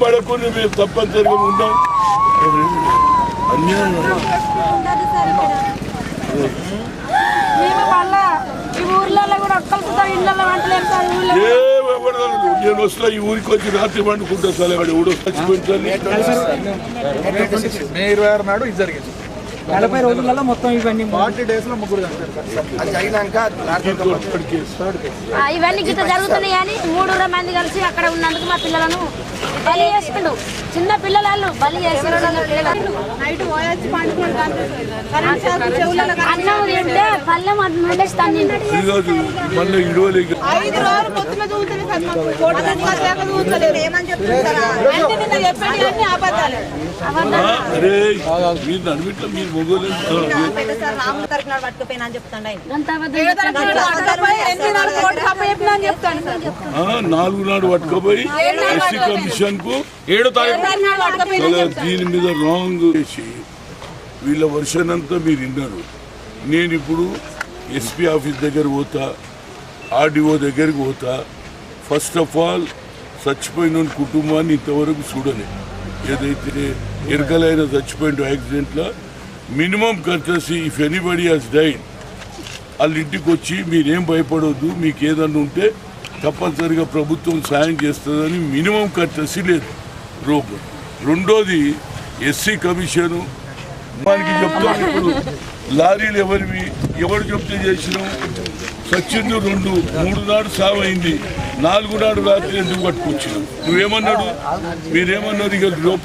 పడకుండా మేము తప్పనిసరిగా అన్యాయం ఎవరు నేను వస్తా ఈ ఊరికి వచ్చి రాత్రి పండుకుంటా సార్ అక్కడ చచ్చిపోయింది మే ఇరవై ఆరు నాడు ఇది జరిగింది. నలభై రోజులలో మొత్తం ఇవన్నీ ఫార్టీ డేస్లో ముగ్గురు ఇవన్నీ గిట్ట జరుగుతున్నాయి కానీ మూడు మంది కలిసి అక్కడ ఉన్నందుకు మా పిల్లలను బలి చేసుకుండు చిన్న పిల్లలు బలి అన్నం తింటే పల్లెం అటు నుండి తన్నిండు ఇది కాదు మళ్ళీ ఇడవలేక ఐదు రోజులు పొద్దున చూస్తుంది సార్ మాకు. కోట లేక చూస్తలేదు ఏమని చెప్తున్నారా? అంటే నిన్న చెప్పండి అన్ని అబద్ధాలు. అరే మీరు నడిమిట్లో మీరు మొగోలు సార్. రాముడు తరపున పట్టుకుపోయినా అని చెప్తాండ ఆయన. అంత అబద్ధం చెప్తాడు. ఎన్ని నాలుగు నాడు పట్టుకపోయి ఎస్సీ కమిషన్కు ఏడో తారీఖు దీని మీద రాంగ్ చేసి వీళ్ళ వర్షన్ అంతా మీరు విన్నారు. నేను ఇప్పుడు ఎస్పీ ఆఫీస్ దగ్గర పోతా ఆర్డీఓ దగ్గరికి పోతా ఫస్ట్ ఆఫ్ ఆల్ చచ్చిపోయిన కుటుంబాన్ని ఇంతవరకు చూడలే. ఏదైతే ఎరకలైన చచ్చిపోయిన యాక్సిడెంట్లో minimum courtesy if anybody has died వాళ్ళ ఇంటికి వచ్చి మీరేం భయపడవద్దు మీకు ఏదన్నా ఉంటే తప్పనిసరిగా ప్రభుత్వం సాయం చేస్తుందని మినిమం కర్టసీ లేదు. రూపం రెండోది ఎస్సీ కమిషను మనకి చెప్తాను ఇప్పుడు లారీలు ఎవరివి? ఎవరు చెప్తే చేసినాం సచ్చింది రెండు మూడు నాడు సావైంది. నాలుగు నాడు రాత్రి ఎందుకు పట్టుకొచ్చినాం నువ్వేమన్నాడు? మీరేమన్నారు ఇక లోపల